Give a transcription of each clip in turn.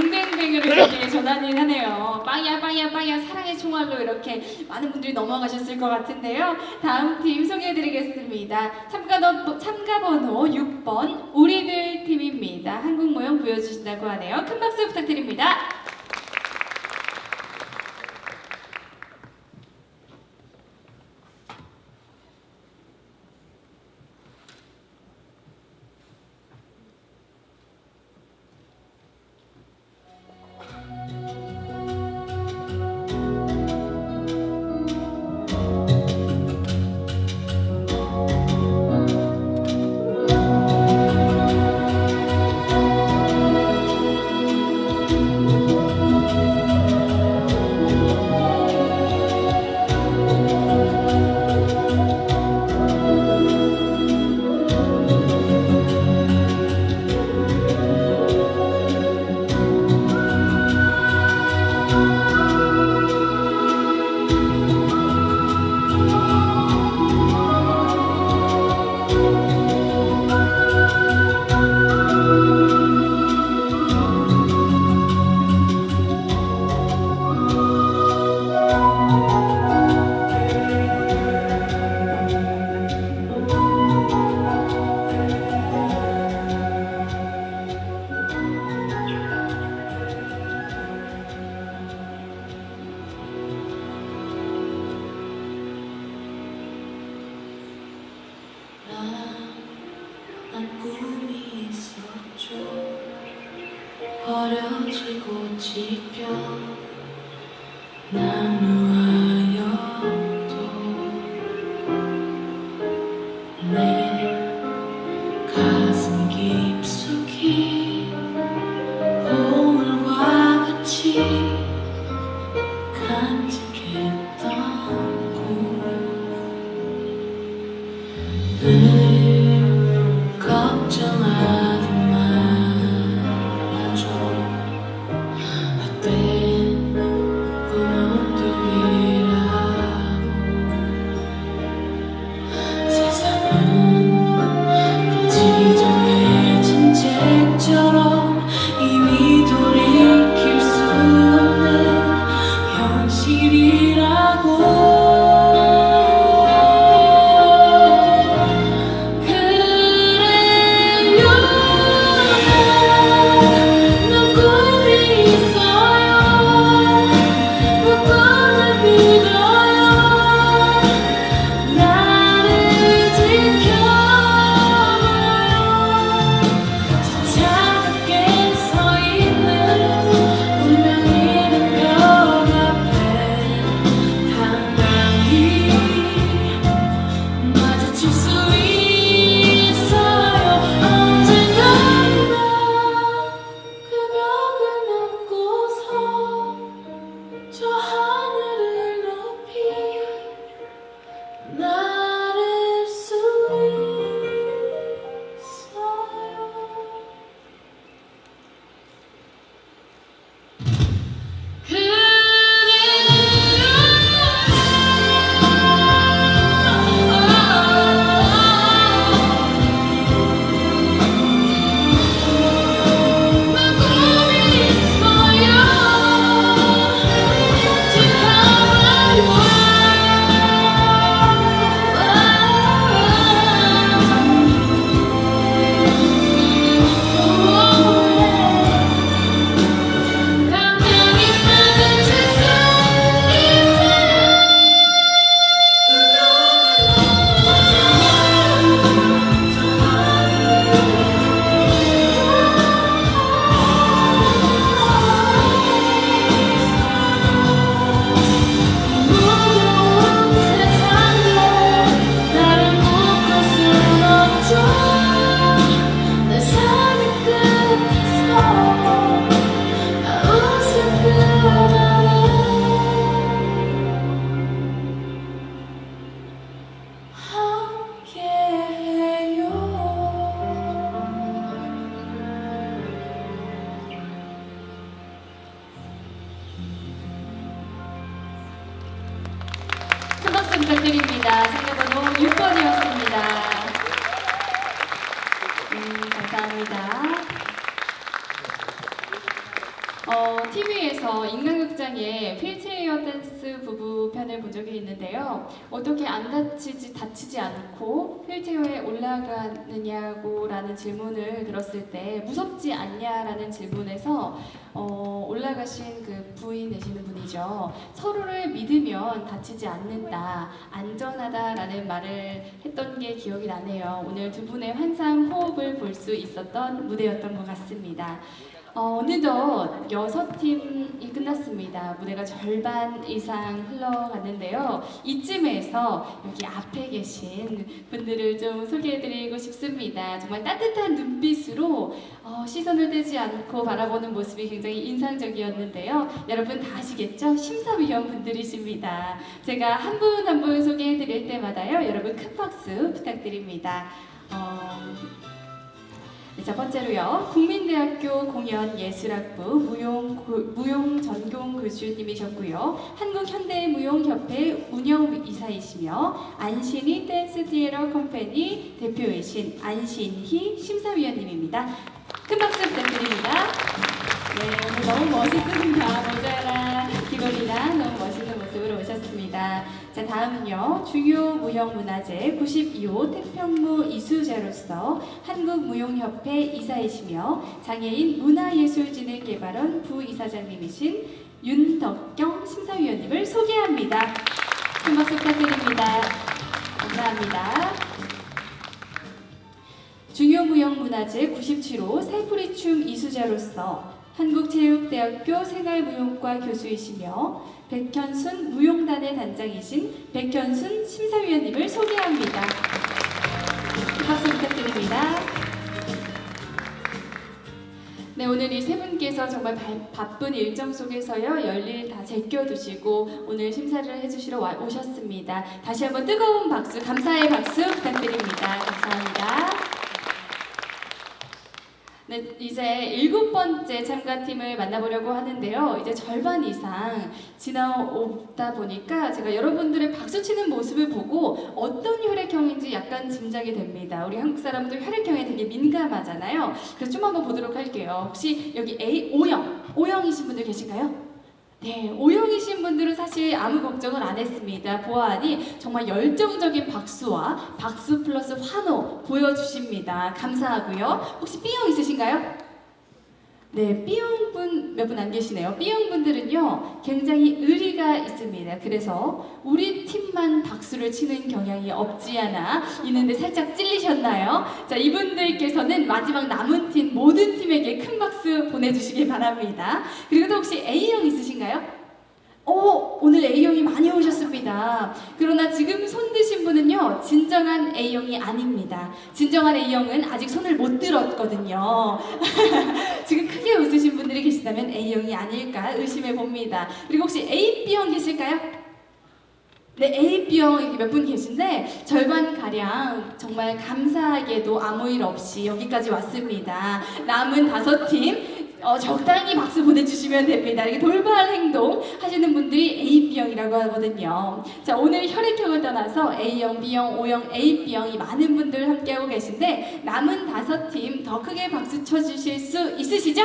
뱅뱅뱅으로 이렇게 전환이 하네요. 빵야 빵야 빵야 사랑의 총알로 이렇게 많은 분들이 넘어가셨을 것 같은데요. 다음 팀 소개해드리겠습니다. 참가, 너, 참가 번호 6번 우리들 팀입니다. 한국 모형 보여주신다고 하네요. 큰 박수 부탁드립니다. 버려지고 찢겨 나누 인간극장의 휠체어 댄스 부부 편을 본 적이 있는데요. 어떻게 안 다치지, 다치지 않고 휠체어에 올라가느냐고 라는 질문을 들었을 때 무섭지 않냐라는 질문에서 어, 올라가신 그 부인 되시는 분이죠. 서로를 믿으면 다치지 않는다, 안전하다라는 말을 했던 게 기억이 나네요. 오늘 두 분의 환상 호흡을 볼 수 있었던 무대였던 것 같습니다. 어, 어느덧 여섯 팀이 끝났습니다. 무대가 절반 이상 흘러갔는데요. 이쯤에서 여기 앞에 계신 분들을 좀 소개해드리고 싶습니다. 정말 따뜻한 눈빛으로 어, 시선을 떼지 않고 바라보는 모습이 굉장히 인상적이었는데요. 여러분 다 아시겠죠? 심사위원 분들이십니다. 제가 한 분 한 분 소개해드릴 때마다요. 여러분 큰 박수 부탁드립니다. 어, 네, 첫 번째로요. 국민대학교 공연예술학부 무용 고- 무용 전공 교수님이셨고요. 한국현대무용협회 운영이사이시며 안신이 댄스 티에러 컴퍼니 대표이신 안신희 심사위원님입니다. 큰 박수 부탁드립니다. 네, 오늘 너무 멋있습니다. 모자랑 귀걸이랑 너무 멋있는 모습으로 오셨습니다. 자, 다음은요. 중요 무형문화재 92호 태평무 이수자로서 한국무용협회 이사이시며 장애인 문화예술진흥 개발원 부이사장님이신 윤덕경 심사위원님을 소개합니다. 큰 박수 부탁드립니다. 감사합니다. 중요무형문화재 97호 살풀이춤 이수자로서 한국체육대학교 생활무용과 교수이시며 백현순 무용단의 단장이신 백현순 심사위원님을 소개합니다. 박수 부탁드립니다. 네, 오늘 이 세 분께서 정말 바, 바쁜 일정 속에서요, 열일 다 제껴두시고 오늘 심사를 해주시러 와, 오셨습니다. 다시 한번 뜨거운 박수, 감사의 박수 부탁드립니다. 감사합니다. 네, 이제 일곱 번째 참가팀을 만나보려고 하는데요. 이제 절반 이상 지나오다 보니까 제가 여러분들의 박수 치는 모습을 보고 어떤 혈액형인지 약간 짐작이 됩니다. 우리 한국 사람들 혈액형에 되게 민감하잖아요. 그래서 좀 한번 보도록 할게요. 혹시 여기 A, O형, O형이신 분들 계신가요? 네, O형이신 분들은 사실 아무 걱정을 안 했습니다. 보아하니 정말 열정적인 박수와 박수 플러스 환호 보여주십니다. 감사하고요. 혹시 B형 있으신가요? 네, B형 분 몇 분 안 계시네요. B형 분들은요, 굉장히 의리가 있습니다. 그래서 우리 팀만 박수를 치는 경향이 없지 않아 있는데 살짝 찔리셨나요? 자, 이분들께서는 마지막 남은 팀 모든 팀에게 큰 박수 보내주시기 바랍니다. 그리고 또 혹시 A형 있으신가요? 오, 오늘 A형이 많이 오셨습니다. 그러나 지금 손 드신 분은요, 진정한 A형이 아닙니다. 진정한 A형은 아직 손을 못 들었거든요. 지금 크게 웃으신 분들이 계시다면 A형이 아닐까 의심해 봅니다. 그리고 혹시 A, B형 계실까요? 네, A, B형 몇 분 계신데 절반 가량 정말 감사하게도 아무 일 없이 여기까지 왔습니다. 남은 다섯 팀 어, 적당히 박수 보내주시면 됩니다. 이렇게 돌발 행동 하시는 분들이 A, B형이라고 하거든요. 자, 오늘 혈액형을 떠나서 A형, B형, O형, A, B형이 많은 분들 함께하고 계신데 남은 다섯 팀 더 크게 박수 쳐주실 수 있으시죠?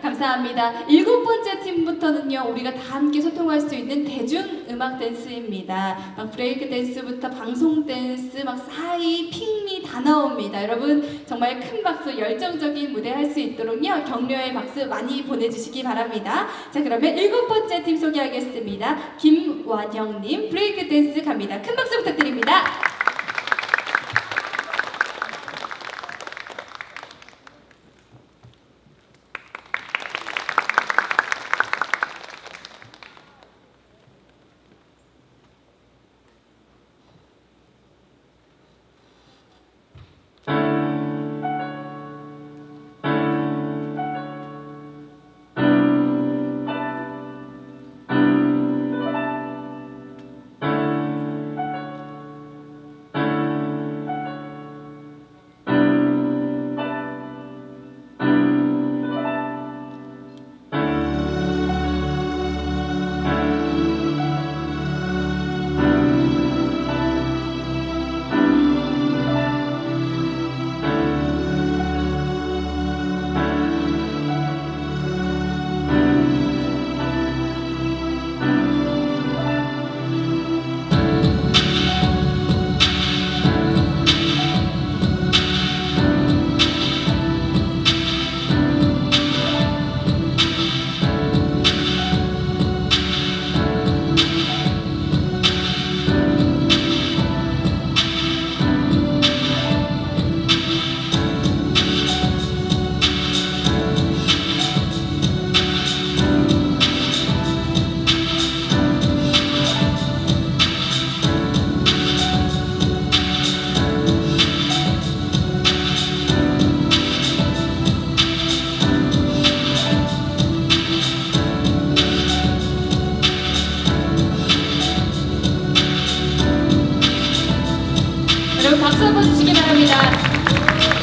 감사합니다. 일곱 번째 팀부터는요, 우리가 다 함께 소통할 수 있는 대중 음악 댄스입니다. 막 브레이크 댄스부터 방송 댄스, 막 사이, 핑미 다 나옵니다. 여러분 정말 큰 박수, 열정적인 무대 할 수 있도록요, 격려의 박수 많이 보내주시기 바랍니다. 자, 그러면 일곱 번째 팀 소개하겠습니다. 김완영님 브레이크 댄스 갑니다. 큰 박수 부탁드립니다. 박수 한번 주시기 바랍니다.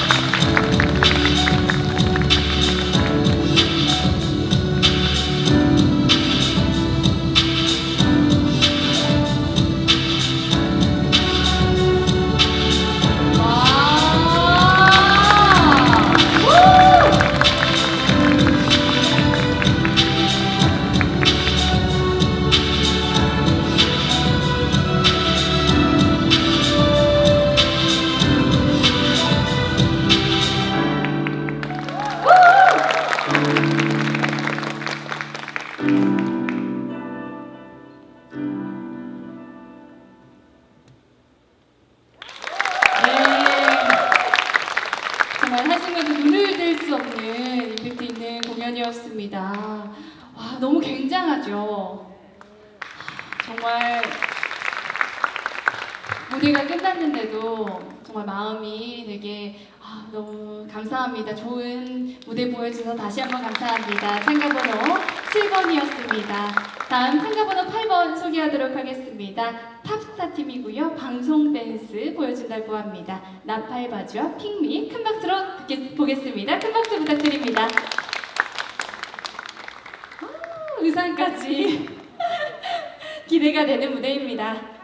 감사합니다. 좋은 무대 보여주셔서 다시 한번 감사합니다. 참가번호 7번이었습니다. 다음 참가번호 8번 소개하도록 하겠습니다. 탑스타 팀이고요. 방송 댄스 보여준다고 합니다. 나팔바주와 핑미 큰 박수로 듣겠, 보겠습니다. 큰 박수 부탁드립니다. 아, 의상까지 기대가 되는 무대입니다.